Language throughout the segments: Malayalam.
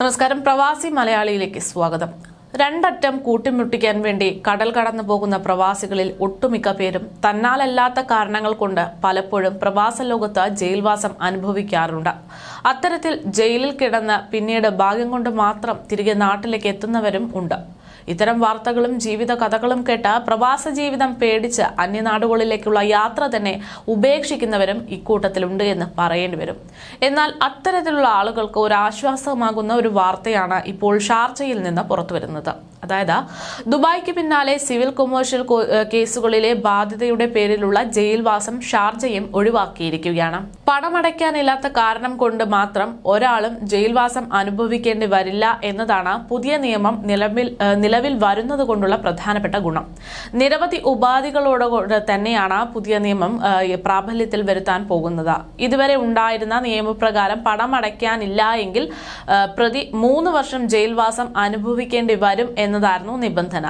നമസ്കാരം. പ്രവാസി മലയാളിയിലേക്ക് സ്വാഗതം. രണ്ടറ്റം കൂട്ടിമുട്ടിക്കാൻ വേണ്ടി കടൽ കടന്നു പോകുന്ന പ്രവാസികളിൽ ഒട്ടുമിക്ക പേരും തന്നാലല്ലാത്ത കാരണങ്ങൾ കൊണ്ട് പലപ്പോഴും പ്രവാസ ലോകത്ത് ജയിൽവാസം അനുഭവിക്കാറുണ്ട്. അത്തരത്തിൽ ജയിലിൽ കിടന്ന് പിന്നീട് ഭാഗ്യം കൊണ്ട് മാത്രം തിരികെ നാട്ടിലേക്ക് എത്തുന്നവരും ഉണ്ട്. ഇത്തരം വാർത്തകളും ജീവിത കഥകളും കേട്ട് പ്രവാസ ജീവിതം പേടിച്ച് അന്യനാടുകളിലേക്കുള്ള യാത്ര തന്നെ ഉപേക്ഷിക്കുന്നവരും ഇക്കൂട്ടത്തിലുണ്ട് എന്ന് പറയേണ്ടി വരും. എന്നാൽ അത്തരത്തിലുള്ള ആളുകൾക്ക് ഒരു ആശ്വാസമാകുന്ന ഒരു വാർത്തയാണ് ഇപ്പോൾ ഷാർജയിൽ നിന്ന് പുറത്തുവരുന്നത്. അതായത് ദുബായ്ക്ക് പിന്നാലെ സിവിൽ കൊമേഴ്ഷ്യൽ കേസുകളിലെ ബാധ്യതയുടെ പേരിലുള്ള ജയിൽവാസം ഷാർജയും ഒഴിവാക്കിയിരിക്കുകയാണ്. പണമടയ്ക്കാനില്ലാത്ത കാരണം കൊണ്ട് മാത്രം ഒരാളും ജയിൽവാസം അനുഭവിക്കേണ്ടി വരില്ല എന്നതാണ് പുതിയ നിയമം നിലവിൽ നിലവിൽ വരുന്നത് കൊണ്ടുള്ള പ്രധാനപ്പെട്ട ഗുണം. നിരവധി ഉപാധികളോട് തന്നെയാണ് പുതിയ നിയമം പ്രാബല്യത്തിൽ വരുത്താൻ പോകുന്നത്. ഇതുവരെ ഉണ്ടായിരുന്ന നിയമപ്രകാരം പണമടയ്ക്കാനില്ല എങ്കിൽ പ്രതി മൂന്ന് വർഷം ജയിൽവാസം അനുഭവിക്കേണ്ടി വരും എന്നതായിരുന്നു നിബന്ധന.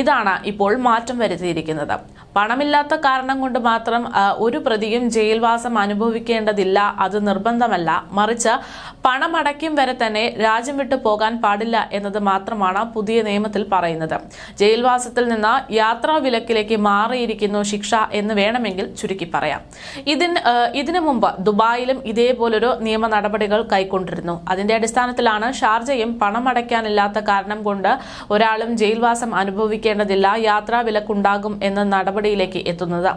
ഇതാണ് ഇപ്പോൾ മാറ്റം വരുത്തിയിരിക്കുന്നത്. പണമില്ലാത്ത കാരണം കൊണ്ട് മാത്രം ഒരു പ്രതിയും ജയിൽവാസം അനുഭവിക്കേണ്ടതില്ല. അത് നിർബന്ധമല്ല. മറിച്ച് പണമടയ്ക്കും വരെ തന്നെ രാജ്യം വിട്ടു പോകാൻ പാടില്ല എന്നത് മാത്രമാണ് പുതിയ നിയമത്തിൽ പറയുന്നത്. ജയിൽവാസത്തിൽ നിന്ന് യാത്രാ വിലക്കിലേക്ക് മാറിയിരിക്കുന്നു ശിക്ഷ എന്ന് വേണമെങ്കിൽ ചുരുക്കി പറയാം. ഇതിന് ഇതിനു മുമ്പ് ദുബായിലും ഇതേപോലൊരു നിയമ നടപടികൾ കൈക്കൊണ്ടിരുന്നു. അതിന്റെ അടിസ്ഥാനത്തിലാണ് ഷാർജയും പണമടയ്ക്കാനില്ലാത്ത കാരണം കൊണ്ട് ഒരാളും ജയിൽവാസം അനുഭവിക്കേണ്ടതില്ല യാത്രാ വിലക്കുണ്ടാകും എന്ന നടപടിയിലേക്ക് എത്തുന്നത്.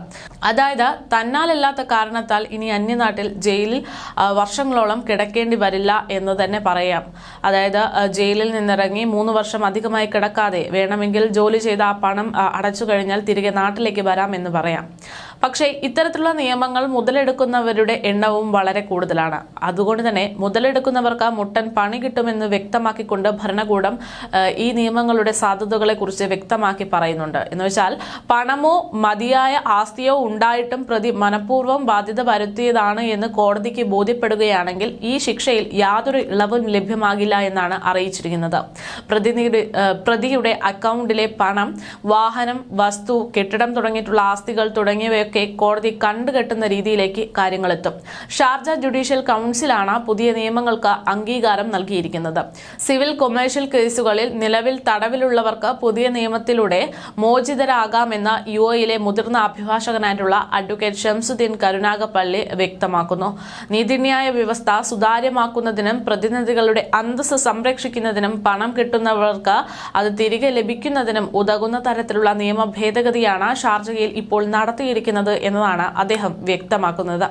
അതായത് തന്നാലല്ലാത്ത കാരണത്താൽ ഇനി അന്യനാട്ടിൽ ജയിലിൽ വർഷങ്ങളോളം കിടക്കേണ്ടി വരില്ല എന്ന് തന്നെ പറയാം. അതായത് ജയിലിൽ നിന്നിറങ്ങി മൂന്ന് വർഷം അധികമായി കിടക്കാതെ വേണമെങ്കിൽ ജോലി ചെയ്ത ആ പണം അടച്ചു കഴിഞ്ഞാൽ തിരികെ നാട്ടിലേക്ക് വരാം എന്ന് പറയാം. പക്ഷേ ഇത്തരത്തിലുള്ള നിയമങ്ങൾ മുതലെടുക്കുന്നവരുടെ എണ്ണവും വളരെ കൂടുതലാണ്. അതുകൊണ്ട് തന്നെ മുതലെടുക്കുന്നവർക്ക് മുട്ടൻ പണി കിട്ടുമെന്ന് വ്യക്തമാക്കിക്കൊണ്ട് ഭരണകൂടം ഈ നിയമങ്ങളുടെ സാധ്യതകളെ കുറിച്ച് വ്യക്തമാക്കി പറയുന്നുണ്ട്. എന്ന് വെച്ചാൽ പണമോ മതിയായ ആസ്തിയോ ഉണ്ടായിട്ടും പ്രതി മനഃപൂർവം ബാധ്യത വരുത്തിയതാണ് എന്ന് കോടതിക്ക് ബോധ്യപ്പെടുകയാണെങ്കിൽ ഈ ശിക്ഷയിൽ യാതൊരു ഇളവും ലഭ്യമാകില്ല എന്നാണ് അറിയിച്ചിരിക്കുന്നത്. പ്രതിയുടെ അക്കൗണ്ടിലെ പണം വാഹനം വസ്തു കെട്ടിടം തുടങ്ങിയിട്ടുള്ള ആസ്തികൾ തുടങ്ങിയവയൊക്കെ കോടതി കണ്ടുകെട്ടുന്ന രീതിയിലേക്ക് കാര്യങ്ങളെത്തും. ഷാർജ ജുഡീഷ്യൽ കൗൺസിലാണ് പുതിയ നിയമങ്ങൾക്ക് അംഗീകാരം നൽകിയിരിക്കുന്നത്. സിവിൽ കൊമേഴ്ഷ്യൽ കേസുകളിൽ നിലവിൽ തടവിലുള്ളവർക്ക് പുതിയ നിയമത്തിലൂടെ മോചിതരാകാമെന്ന് യു എയിലെ മുതിർന്ന അഭിഭാഷകനായിട്ടുള്ള അഡ്വക്കേറ്റ് ഷംസുദ്ദീൻ കരുണാകപ്പള്ളി വ്യക്തമാക്കുന്നു. നീതിന്യായ വ്യവസ്ഥ സുതാര്യമാക്കുന്നതിനും പ്രതിനിധികളുടെ അന്തസ് സംരക്ഷിക്കുന്നതിനും പണം കിട്ടുന്നവർക്ക് അത് തിരികെ ലഭിക്കുന്നതിനും ഉതകുന്ന തരത്തിലുള്ള നിയമ ഭേദഗതിയാണ് ഷാർജയിൽ ഇപ്പോൾ നടത്തിയിരിക്കുന്നത്. ചെയ്യുന്നത് എന്നതാണ് അദ്ദേഹം വ്യക്തമാക്കുന്നത്.